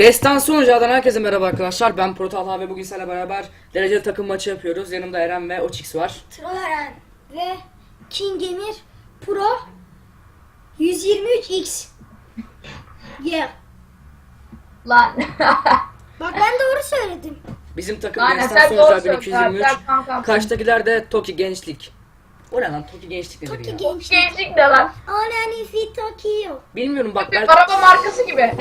Destansı Oyuncular'dan herkese merhaba arkadaşlar. Ben Pro Talha ve bugün seninle beraber dereceli takım maçı yapıyoruz. Yanımda Eren ve Oçix var. Trolleren ve King Emir Pro 123X. Yeah. Lan. Bak ben doğru söyledim. Bizim takım Aynen, Destansı sen doğru Oyuncular söylüyorsun. 1223. Tamam, tamam, tamam. Karşıdakiler de Toki Gençlik. O ne lan? Toki Gençlik nedir Toki ya? genç. Gençlik de lan. Anani fi Tokyo. Bilmiyorum bak ben... Bir araba markası gibi.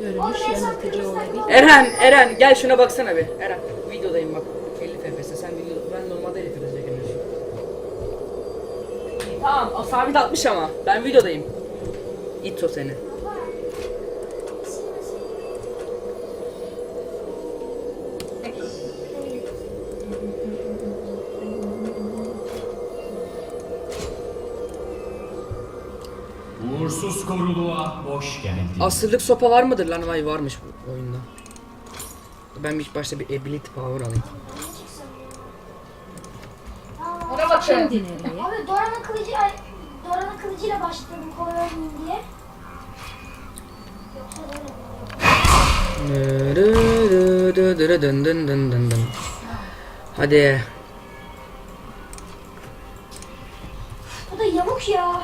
Görünüş yanıltıcı olabilir. Eren, Eren gel şuna baksana bir. Eren videodayım bak. 50 FPS sen video ben normalde 50 FPS çekemiyorsun. Tamam o sabit 60 ama ben videodayım. İt o seni. Uğursuz koruluğa hoş geldin. Asırlık sopa var mıdır lan? Vay varmış bu oyunda. Ben ilk başta bir ability power alayım. Ona bakın. Abi Dora'nın kılıcı Dora'nın kılıcıyla başladım kolay oynayayım diye. Yoksa böyle Dın dın dın dın dın. Hadi. Bu da yamuk ya. Lanet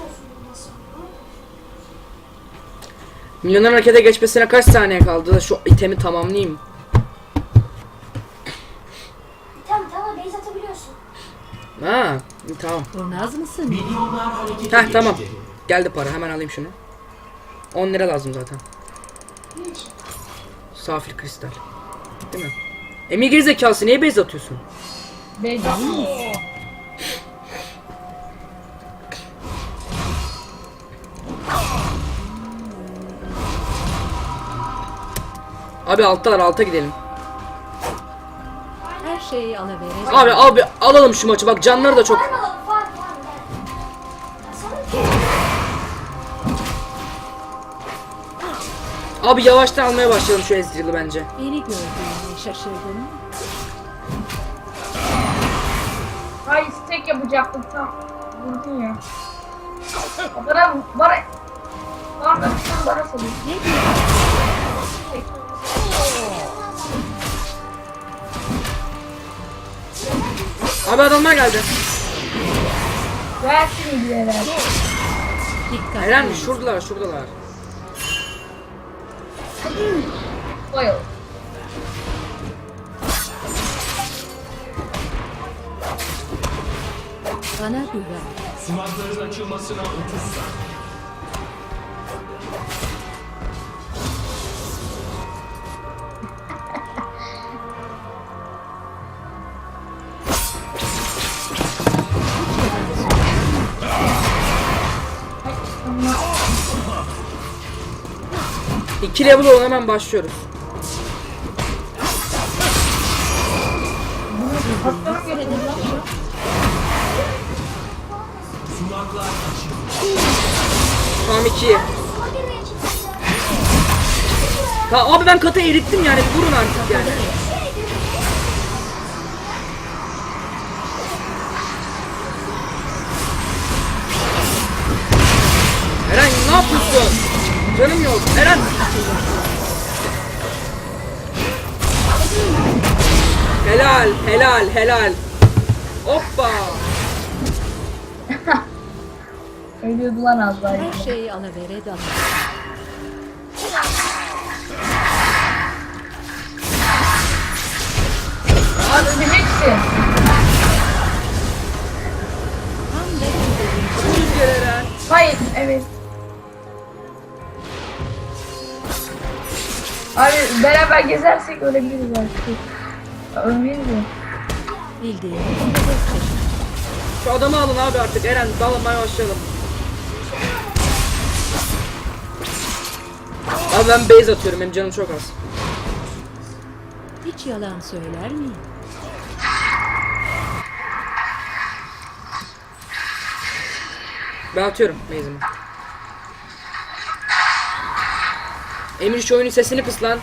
olsun bundan sonra. Milyonların harekete geçmesine kaç saniye kaldı da şu itemi tamamlayayım. Tamam tamam base atabiliyorsun. Ha, tamam. Kurnaz mısın? Milyonlar harekete Heh tamam. geçti. Geldi para hemen alayım şunu. 10 lira lazım zaten. Hiç. Safir kristal. Değil mi? Emir gerizekalısı niye base atıyorsun? Beyza. Abi alttalar alta gidelim. Her şeyi alıvereceğim. Abi abi alalım şu maçı bak canları da çok. Abi yavaştan almaya başlayalım şu Ezreal'ı bence. Beni gördüğüne şaşırdın. Hay steak yapacaktım tam. Vurdun ya. Bana bana Bana bana söyle. Ne diyorsun? Abi adamlar geldi. Versin ilgileri. Dikkat. Eren şuradalar şuradalar. Oil. Bana güven. Sumakların açılmasına 30 saniye. İki level olan hemen başlıyoruz. Girmeye çalışacağım. Ha, abi ben katı erittim yani vurun artık yani. Eren ne yapıyorsun? Canım yok. Eren. Helal, helal, helal. Hoppa. Ölüyordu lan az daha. Her şeyi alıvere dalın. Abi öleceksin. Hayır, evet. Abi beraber gezersek ölebiliriz artık. Ölmeyiz mi? bildiğin. Şu adamı alın abi artık Eren dalmaya başlayalım. Abi ben base atıyorum benim canım çok az. Hiç yalan söyler miyim? Ben atıyorum base'imi. Emir şu oyunun sesini kıs lan.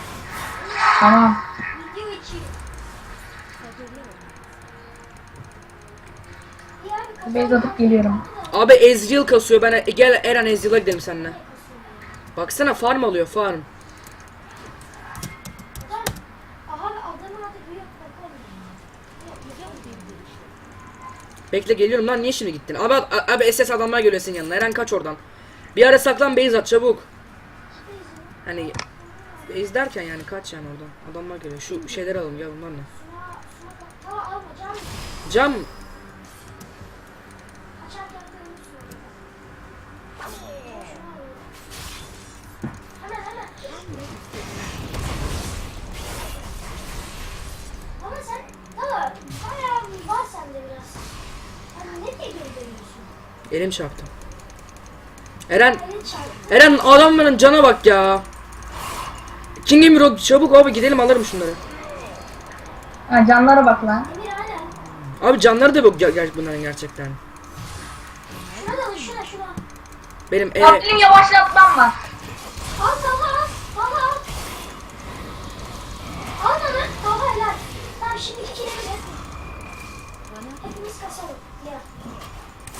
Tamam. Beyz atıp geliyorum. Abi Ezreal kasıyor ben gel Eren Ezreal'a gidelim seninle. Baksana farm alıyor farm. Bekle geliyorum lan niye şimdi gittin? Abi abi SS adamlar geliyor senin yanına. Eren kaç oradan. Bir ara saklan base at çabuk. Hani base derken yani kaç yani oradan. Adamlar geliyor. Şu şeyleri alalım gel bunlar ne? Cam elim çarptı. Eren. Eren adamların cana bak ya. King o çabuk abi gidelim alırım şunları. Ha canlara bak lan. Abi canları da yok ger- ger- bunların gerçekten. Şuna da şuna şuna. Benim e benim yavaşlatmam var. Al tava al. Tava al. Al. Tava helal. Tamam şimdi ikili bir. Hepimiz kasalım. Ya.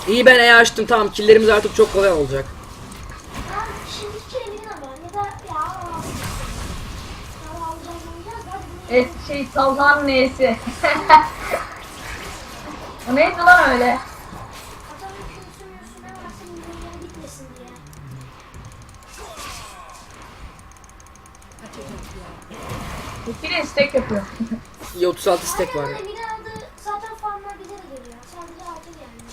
iyi ben E açtım tamam killerimiz artık çok kolay olacak. Tamam şimdi ikili bir ama. Ya da ya. al. Tava alacağız Evet şey Talhan'ın neyesi. o neydi lan öyle? Gitmesin diye. Tekili istek yapıyor. İyi 36 stack var. Öyle. Mine aldı. Zaten farmlar bize de geliyor. Sadece altı gelmiyor.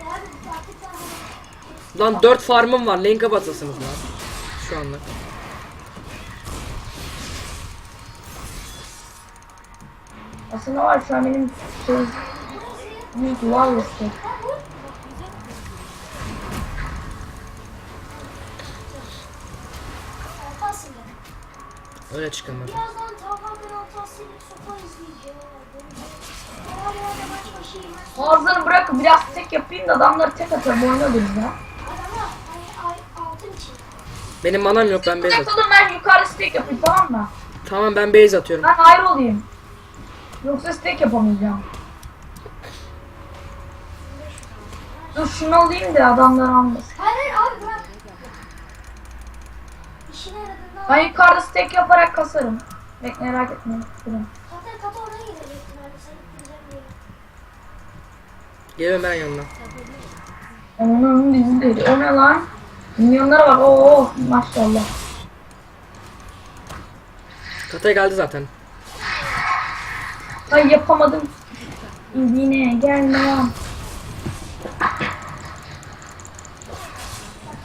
Ya abi artık daha Lan 4 farmım var lane kapatasınız lan. Şu anda. Aslında var şu an benim şey... Bir duvar ile. Öyle başı Ağzını bırakın biraz tek yapayım da adamları tek atarım oynarız ya. Adama ay, ay, altın için. Benim manam yok ben base Tek atıyorum. ben yukarı stack yapayım tamam mı? Tamam ben base atıyorum. Ben ayrı olayım. Yoksa stack yapamayacağım. Dur şunu alayım da adamlar almasın. Hayır abi bırak. İşine yaradığında Ben yukarıda stack yaparak kasarım. Bek merak etmeyin. Durun. Zaten kata oraya gidecektim abi. Sen gideceğim diye. Geliyorum ben yanına. Onun dizi değil. O ne lan? Milyonlara bak. Oo maşallah. Kataya geldi zaten. Ay yapamadım. Yine gelme lan. Bak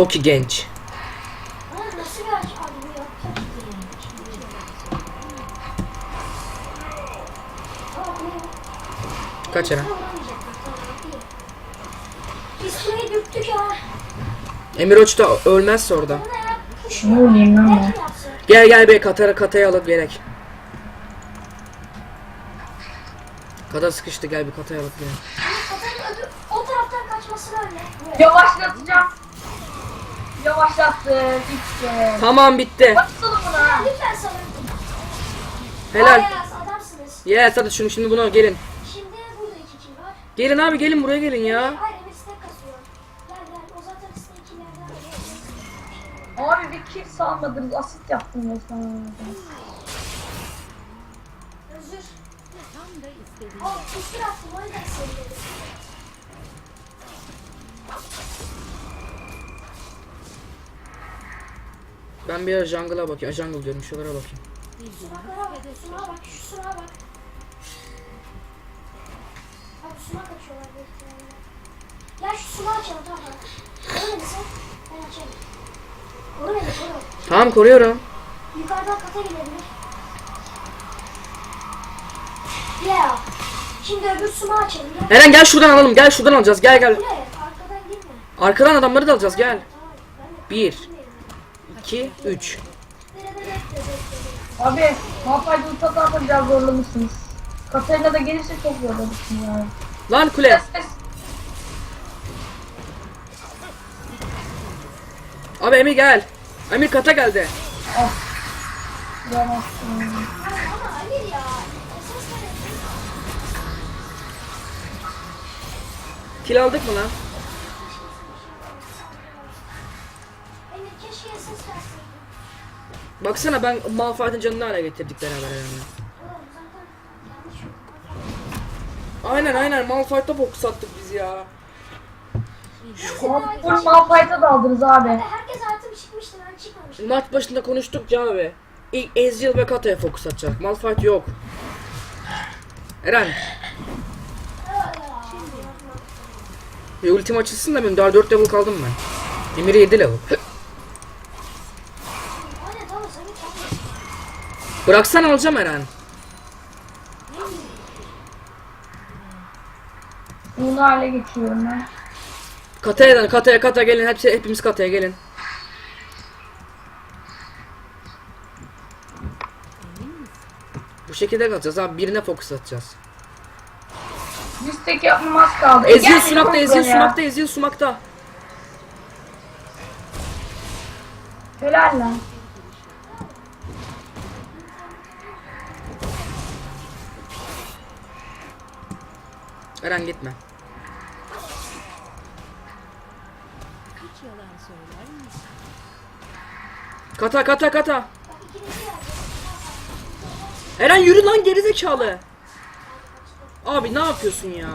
tamam Kaç Eren? Emir Oç da ölmezse orada. Ne olayım lan ben? Gel gel be katara kataya alıp gerek. Kata sıkıştı gel bir kataya alıp gerek. O taraftan kaçmasını önle. Yavaşlatacağım. Yavaşlattı. İşte. Tamam bitti. Baksana buna. Lütfen sana. Helal. Yes hadi şunu şimdi buna gelin. Şimdi burada iki kill var. Gelin abi gelin buraya gelin ya. Hayır Emir stack kasıyor. Gel gel o zaten stack killerden. Abi bir kill salmadınız. Asit yaptım resmen. Özür. Tam da istediğim. Al kusur attım o yüzden seviyorum. Ben bir ara jungle'a bakayım. Jungle diyorum şuralara bakayım. Sumaklara bak. Sumağa bak. Şu sumağa bak. Abi sumak açıyorlar büyük ihtimalle. Gel şu sumağı açalım tamam mı? Koru sen. Ben açayım. Koru beni koru. Tamam koruyorum. Yukarıdan kata gelebilir. Yeah. Şimdi öbür sumağı açalım. Gel. Eren gel şuradan alalım. Gel şuradan alacağız. Gel gel. Ne? Arkadan girme. Arkadan adamları da alacağız. Gel. Tamam. Ben de 1 2 3 Bekle, bekle, bekle, bekle. Abi ulti atarsa biraz zorlamışsınız. Katarina da gelirse çok zorlamışsın yani. Lan kule. Ses ses. Abi Emir gel. Emir kata geldi. Yemezsin. Ya. Ver. Kill aldık mı lan? Baksana ben Malphite'ın canını hale getirdik beraber yani. Aynen aynen Malphite'da fokus attık biz ya. Full Malphite'a daldınız abi. Hadi herkes artı çıkmıştı ben çıkmamıştım. Maç başında konuştuk Can abi. İlk Ezreal ve Kata'ya fokus atacak. Malphite yok. Eren. Bir ultim açılsın da benim daha 4 level kaldım ben. Emir'e 7 level. Bıraksan alacağım Eren. Bunu hale geçiyorum ben. Kata'ya Kata'ya Kata gelin. Hepsi, hepimiz Kata'ya gelin. Bu şekilde kalacağız abi. Birine fokus atacağız. Biz tek yapmamaz kaldı. Ezil kontrol ezil ya. sunakta, ezil sumakta. Helal lan. Eren gitme. Kata kata kata. Eren yürü lan gerizekalı. Abi ne yapıyorsun ya?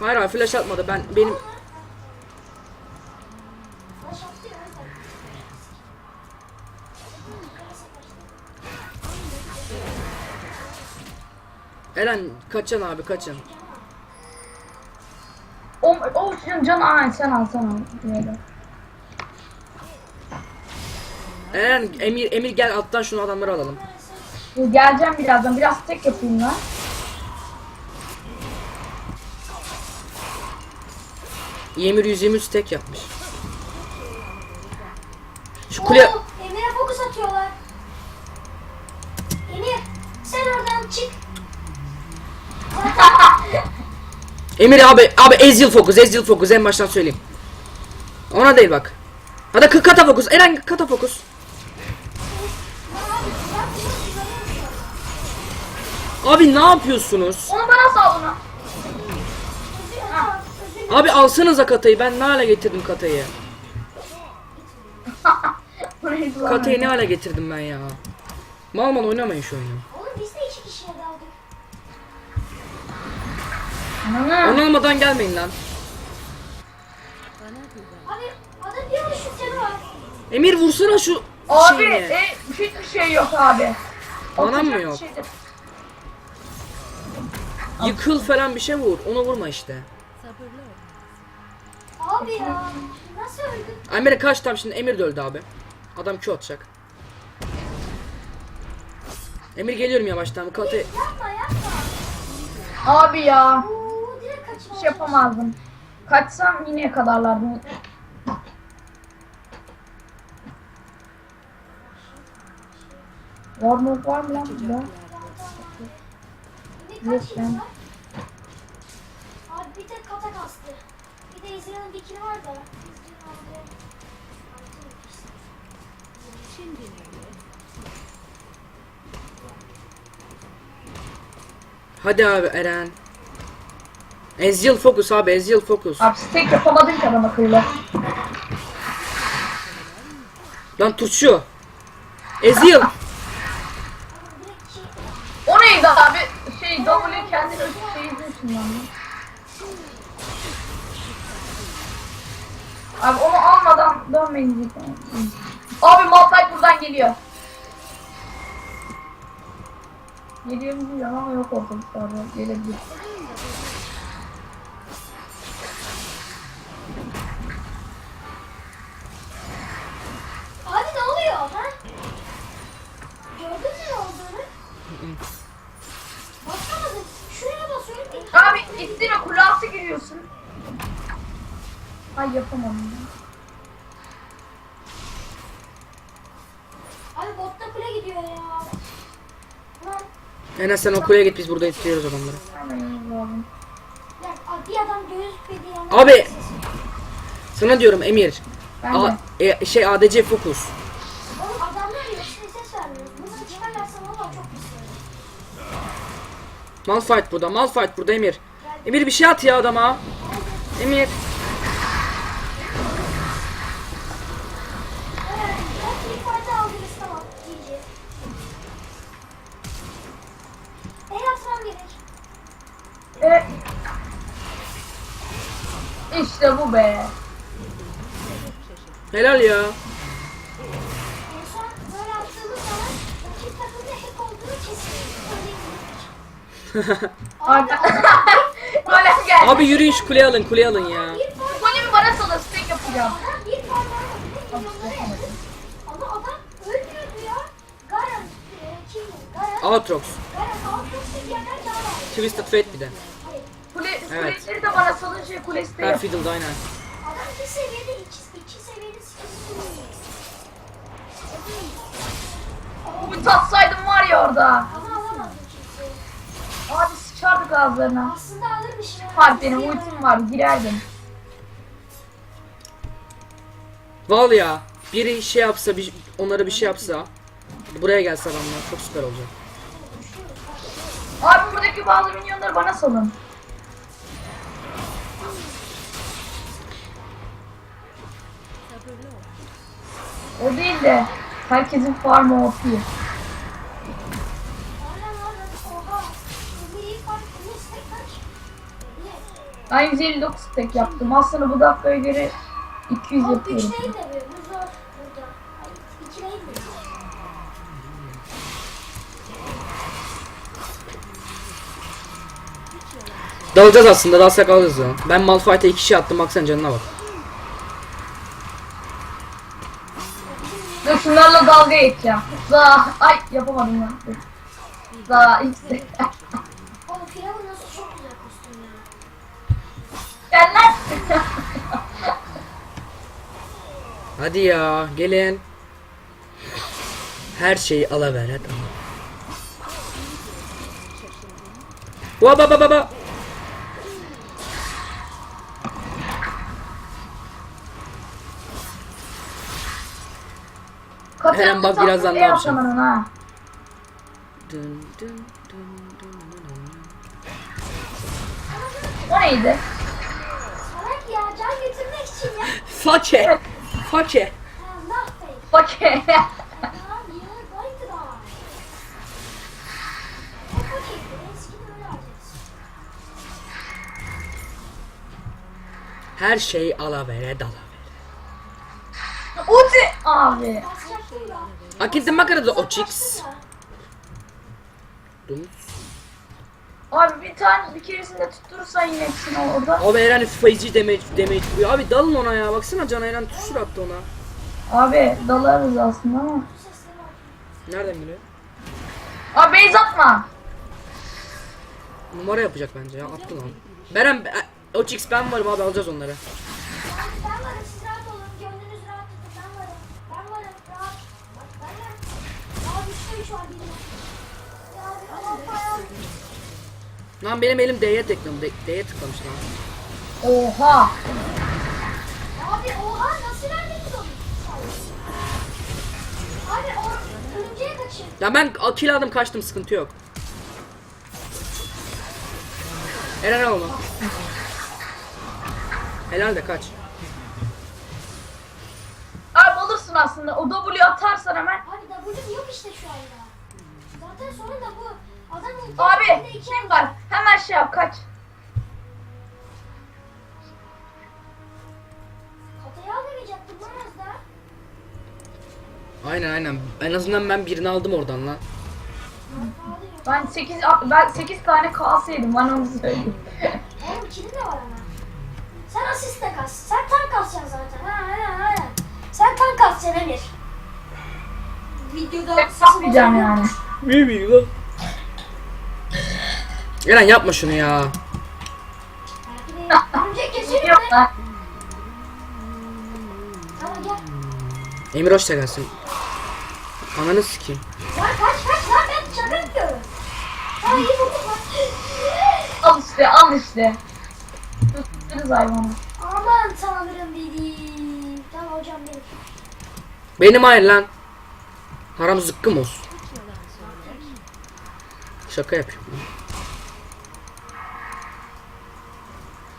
Hayır abi flash atmadı ben benim. Eren kaçın abi kaçın. O, o can, can ay sen al sen al. Böyle. Eren Emir Emir gel alttan şunu adamları alalım. Geleceğim birazdan. Biraz tek yapayım lan. Emir 123 tek yapmış. Şu kule Oo, Emir'e fokus atıyorlar. Emir sen oradan çık. Emir abi abi Ezreal fokus Ezreal fokus en baştan söyleyeyim. Ona değil bak. Hadi kata fokus Eren kata fokus. Abi ne yapıyorsunuz? Onu bana sal onu. Abi alsanıza katayı ben ne hale getirdim katayı. Katayı ne hale getirdim ben ya. Mal mal oynamayın şu oyunu. Hı. Onu almadan gelmeyin lan. Bana. Abi adam bir şu seni var. Emir vursana şu Abi şeyini. e, hiçbir şey yok abi. Manam mı Atacak yok? şeydir. Yıkıl falan bir şey vur. Ona vurma işte. Sabırlı ol. Abi ya nasıl öldün? Emir kaç tam şimdi Emir de öldü abi. Adam Q atacak. Emir geliyorum yavaştan. Katı Yapma yapma. Abi ya. Oo direkt kaçma. Hiç yapamazdım. Kaçsam yine yakalarlardı. Var mı var mı lan burada? Yıl var? Abi bir tek kata kastı. Bir de İzmir'in dikini var da. Şimdi ne? Hadi abi Eren. Ezreal focus abi Ezreal focus. Abi tek yapamadın ki adam akıllı. Lan turşu. Ezreal. O neydi abi? Şey W kendini şey izliyorsun lan. Abi onu almadan dönmeyin. Abi Malphite buradan geliyor. Geliyor mu diyor ama yok ortalıklarda. Gelebilir. Oluyor ha? Gördün mü olduğunu? Basamadın. Şuraya basıyorum. Abi gittiğine kule altı giriyorsun. Ay yapamadım. ya. Abi botta kule gidiyor ya. Lan Enes sen o kuleye git biz burada ittiriyoruz adamları. Abi bir adam gözükmedi yani. Abi. Sana diyorum Emir. Ben A- e, şey ADC fokus. Oğlum adamlar yok şimdi ses vermiyor. Bunu çıkarlarsa valla çok pis Malfight burada. Malfight burada Emir. Emir bir şey at ya adama. Emir. İşte bu be. Helal ya. En son böyle attığımız zaman rakip takımda hack olduğunu Golem geldi. Abi yürüyün şu kuleyi alın kuleyi alın ya. Bir fark Golemi bana salın stack yapacağım. Adam bir fark var. Milyonları yakın. Ama adam ölmüyordu ya. Garan, e, kim? Garan, Aatrox. Garan bir yerden daha var. Twisted Fate bir de. Kule, Evet. kuleleri de bana salın şey kulesi de yap. Perfiddled aynen. Adam iki seviyede iki, iki seviyede skill'i kullanıyor. Umut atsaydım var ya orada. Ama alamadı kimse. Abi sıçardık ağızlarına. Aslında alırmış ya. Var benim ultim var girerdim. Val ya. Biri şey yapsa bir, onlara bir şey yapsa. Buraya gelse adamlar çok süper olacak. Abi buradaki bazı minyonları bana salın. O değil de herkesin farmı OP. Ben 159 stack yaptım. Aslında bu dakikaya göre 200 Ama yapıyorum. üç değil de bir. Bu zor burada. Ay, İki değil mi? Dalacağız aslında dalsak alırız ya. Ben Malphite'e iki şey attım baksana canına bak. Dur şunlarla dalga geçeceğim. Za ay yapamadım lan. Dur. Za Gel lan. Hadi ya gelin. Her şeyi alaver hadi. Ba ba ba ba ba. Eren bak birazdan ne yapacağım. Dın dın dın dın dın dın. O neydi? Salak ya can getirmek için ya. Façe. Façe. Allah bey. Okey. Ya niye baydı da? O paketleri eskiden öyle alacaksın. Her şeyi alavere dalavere. Uzi abi. Akilde makarada o chicks. Basacaktım da. Dum. Abi bir tane bir keresinde tutturursan yine hepsini orada. Abi Eren faizi damage damage vuruyor. Abi dalın ona ya. Baksana Can Eren tuşur attı ona. Abi dalarız aslında ama. Nereden biliyor? Abi base atma. Numara yapacak bence ya. Attı lan. Beren e, o chicks ben varım abi alacağız onları. Ben, ben varım siz rahat olun. Gönlünüz rahat tutun. Ben varım. Ben varım. Rahat. Bak ben varım. Daha güçlü üç var benim. Ya bir Allah bayağı. Lan benim elim D'ye tıklamış. D'ye tıklamış lan. Oha. Abi oha nasıl verdiniz onu? Abi o örümceğe kaçın. Ya ben kill aldım kaçtım sıkıntı yok. Eren al onu. Helal de kaç. Abi alırsın aslında. O W atarsan hemen. Abi W'm yok işte şu anda. Zaten sonunda bu adam ulti Abi kim var? Hemen şey yap kaç. Kataya almayacaktım lan az. Aynen aynen. En azından ben birini aldım oradan lan. Ben 8 ben 8 tane kalsaydım bana onu söyleyeyim. Oğlum kilin de var ama. Sen asist de kas. Sen tank kasacaksın zaten. Ha ha ha. Sen tank kasacaksın Emir. Videoda Ben bozuldu. yani. Ne bileyim lan. Eren yapma şunu ya. Gel. Emir hoş gelsin. Ananı sikeyim. Lan kaç kaç lan ben şaka yapıyorum. Al işte al işte. Tutturuz hayvanı. Ama Ben tanrım dedim. Tamam hocam benim. Benim hayır lan. Haram zıkkım olsun. Şaka yapıyorum.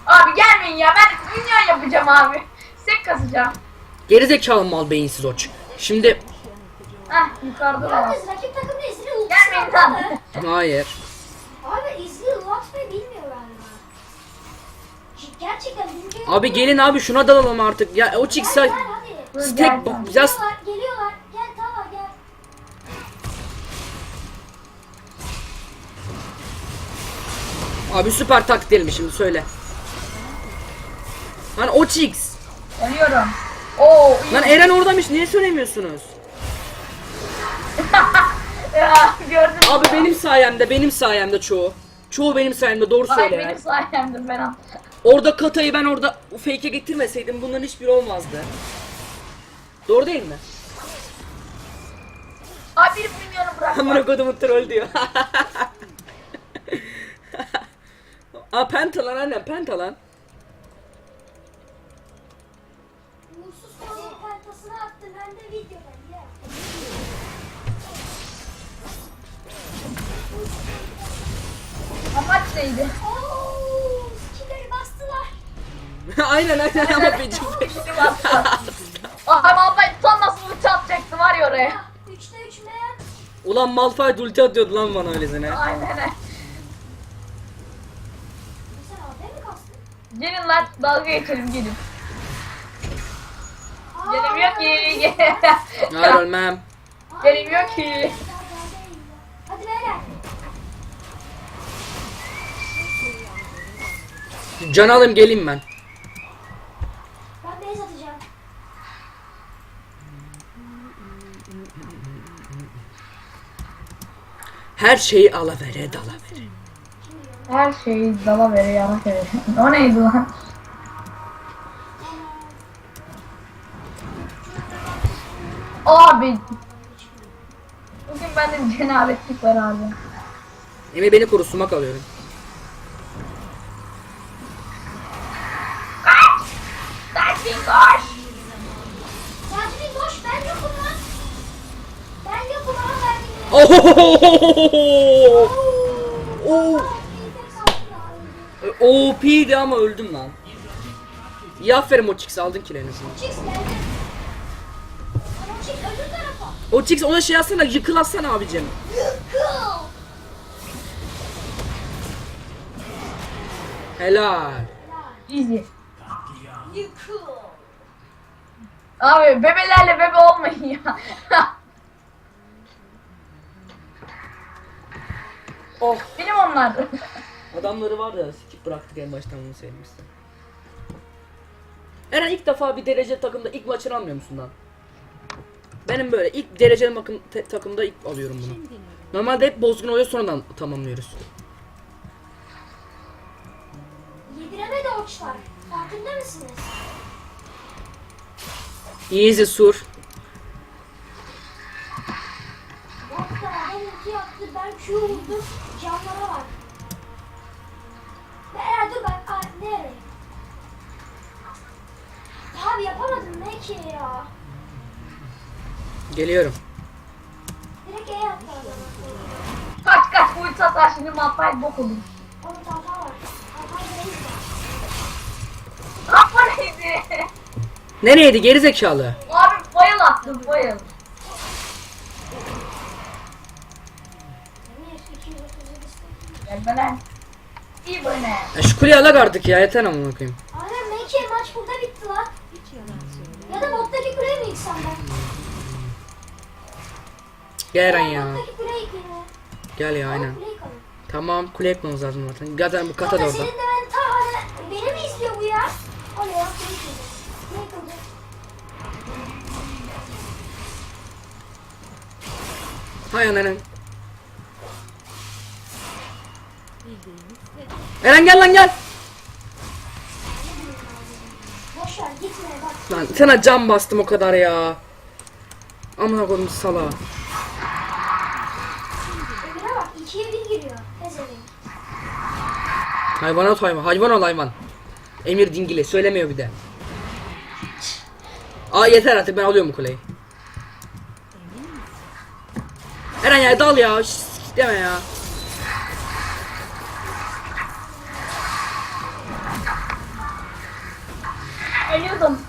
Abi gelmeyin ya ben minyon yapacağım abi. Sek kasacağım. Gerizekalı mal beyinsiz oç. Şimdi Heh yukarıda da var. Yalnız rakip takım da izini ultisi Gelmeyin atmadı. lan. hayır. Abi izini atmayı bilmiyor galiba. Ciddi- Gerçekten bilmiyor. Abi gelin abi şuna dalalım artık. Ya o çıksa Gel, gel, hadi. Stek geldim. bu- biraz Geliyorlar, geliyorlar. Gel Tava gel. abi süper mi şimdi söyle. Lan o Chix. Geliyorum. Oo iyi. Lan Eren oradaymış niye söylemiyorsunuz? Ya, gördün mü? Abi benim sayemde benim sayemde çoğu. Çoğu benim sayemde doğru Ay söyle benim ya. sayemde ben al. Orada katayı ben orada fake'e getirmeseydim bunların hiçbiri olmazdı. Doğru değil mi? Abi bir minyonu bırak. Amına kodumun troll diyor. Aa penta lan annem penta lan. Amaç neydi? Ooo, skilleri bastılar. aynen aynen ama becim. Şimdi bastı. Abi ablayı tam nasıl ulti atacaktı var ya oraya. Ya, Üçte üç meğer. Ulan Malphite ulti atıyordu lan bana öylesine. Aynen öyle. Sen abi mi kastın? Gelin lan dalga geçelim gelin. Aa, Gelemiyor ki. Hayır ölmem. Gelemiyor ki. Can alayım geleyim ben. Ben base atacağım. Her şeyi alavere dalavere. Her şeyi dala vere yana vere. O neydi lan? Abi. Bugün bende cenabetlik var abi. Emi beni koru sumak alıyorum. Ohohohohoho! Oo. OP'di ama öldüm lan. İyi aferin o Chix aldın kilerini. Chicks geldi. Ama Chicks öbür tarafa. O Chix ona şey atsana yıkıl atsana abicim. Yıkıl. Helal. Easy. Abi bebelerle bebe olmayın ya. Oh. Benim onlar. Adamları var ya sikip bıraktık en baştan bunu sevmişsin. Eren ilk defa bir derece takımda ilk maçını almıyor musun lan? Benim böyle ilk dereceli bakım te- takımda ilk alıyorum bunu. Normalde hep bozgun oluyor sonradan tamamlıyoruz. Yediremedi oçlar. Farkında mısınız? Easy sur. Q vurdum. Canlara bak. Beyler dur ben. Aa, nereye? Abi yapamadım ne ki ya? Geliyorum. Direkt E adama. kaç kaç ulti atar şimdi mahpay bok olur. Onun hata var. Reis var. Kafa neydi? Nereydi geri zekalı? Abi bayıl attım bayıl. Emir 237 lan. İyi böyle. Ya şu kuleyi alak artık ya yeter amına koyayım. Aynen Meki maç burada bitti lan. Hiç yalan söyler. Ya da bottaki kuleye mi yıksam ben? Gel Eren ya. Bottaki kuleye yıkayım ya. Gel ya Aynen. Kuleyi yıkalım. Tamam kule yapmamız lazım zaten. Zaten bu kata da orada. senin de ben ta hani beni mi izliyor bu ya? O ne ya? Ne? Hay. Eren gel lan gel. Gitme bak. Lan sana cam bastım o kadar ya. Amına koydum sala. Emir'e bak ikiye bir giriyor. Pezevenk. Hayvanat hayvan. Hayvan ol hayvan. Emir dingili. Söylemiyor bir de. Aa yeter artık ben alıyorum bu kuleyi. Eren ya dal ya. Şş, deme ya. Ölüyordum.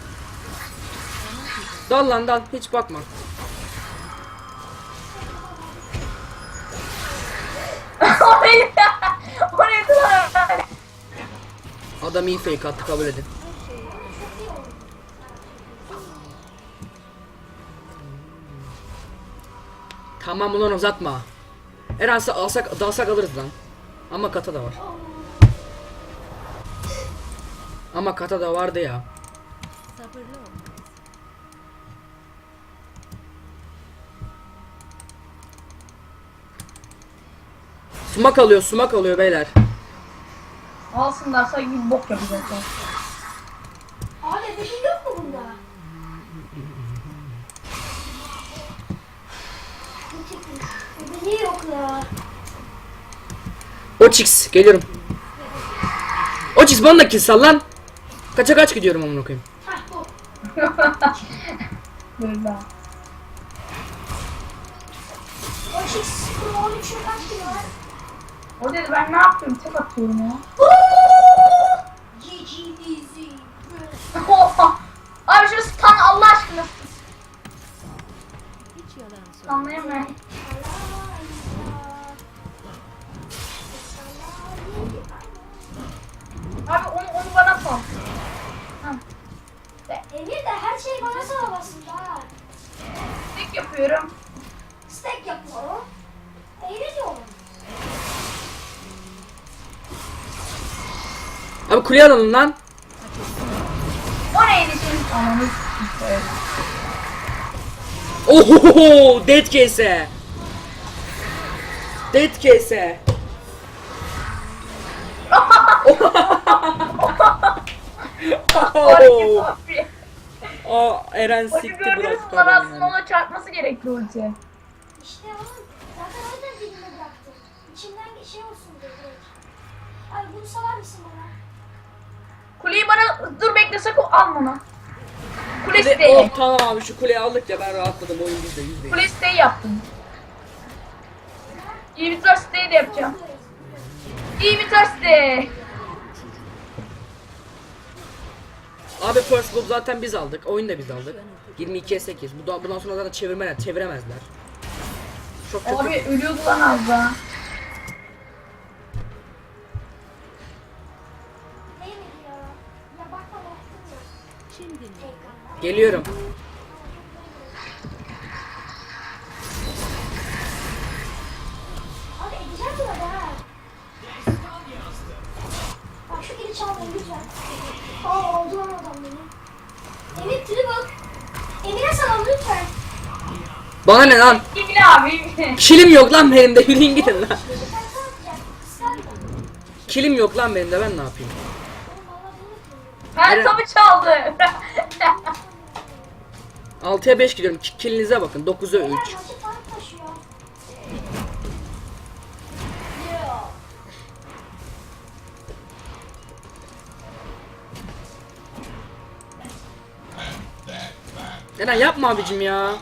Dal lan dal. Hiç bakma. Adam iyi fake attı kabul edin. Tamam ulan uzatma. Eren alsa- alsak, dalsak alırız lan. Ama kata da var. Ama kata da vardı ya. Sumak alıyor, sumak alıyor beyler. Alsınlar sanki bir bok yapacaklar. Abi beşin yok mu bunda? Ne çekmiş? Bebeği yok ya. Oçix geliyorum. Oçix bana da kill sal lan. Kaça kaç gidiyorum amına koyayım. Hah bu. Böyle. O X Pro 13'ün kaç kilo var? O dedi ben ne yapıyorum? Tek atıyorum ya. Easy. Abi şu stun Allah aşkına. Anlayamıyorum. Her şeyi bana sağlasın ha. Tek yapıyorum. Stack yapıyor o. Eğri diyorum. Abi kuleye alalım lan. O neydi şimdi? Ananı s**eyim. Ohohoho dead case. Dead case. Hareket Aa Eren Onu sikti gördünüz mü? bıraktı Lan adamı aslında yani. ona çarpması gerekli ulti. İşte oğlum zaten o yüzden dilime bıraktım. İçimden bir şey olsun diye direkt. Abi bunu salar mısın bana? Kuleyi bana dur bekle sakın al bunu. Kule Hadi, isteği. oh, tamam abi şu kuleyi aldık ya ben rahatladım oyun yüzde yüz değil. Kule isteği yaptım. İyi bir ters isteği de yapacağım. İyi bir ters isteği. Abi first blood zaten biz aldık. Oyunu da biz aldık. 22'ye 8. Bu da, bundan sonra zaten çevirmeler, çeviremezler. Çok çok Abi ölüyordu lan az daha. Değil Bana ne lan? Kimin abi? Kilim yok lan benim de yürüyün gidin lan. Kilim yok lan benim de ben ne yapayım? Ben tabi çaldı. 6'ya 5 gidiyorum. Ki- Kilinize bakın. 9'a 3. Beyler maçı tank taşıyor. Yeah. Neden yapma abicim ya.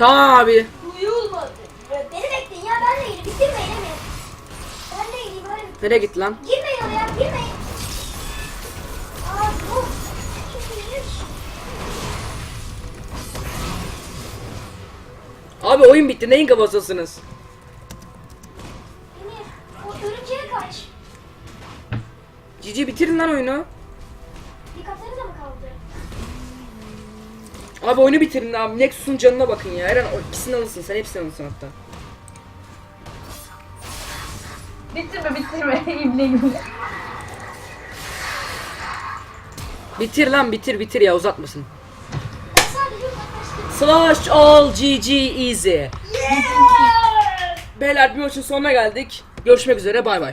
Tamam abi. Duyulmadı. Beni bekleyin ya ben de geleyim. Bitirmeyin. Ben de Nereye gitti lan? Girmeyin oraya girmeyin. Aa bu. Abi oyun bitti. Neyin kafasısınız? Emir o örümceğe kaç. Cici bitirin lan oyunu. Abi oyunu bitirin abi. Nexus'un canına bakın ya. Eren ikisini alırsın. Sen hepsini alırsın hatta. bitirme bitirme. İbne. Bitir lan bitir bitir ya uzatmasın. Slash all GG easy. Yeah! Beyler bir maçın sonuna geldik. Görüşmek üzere bay bay.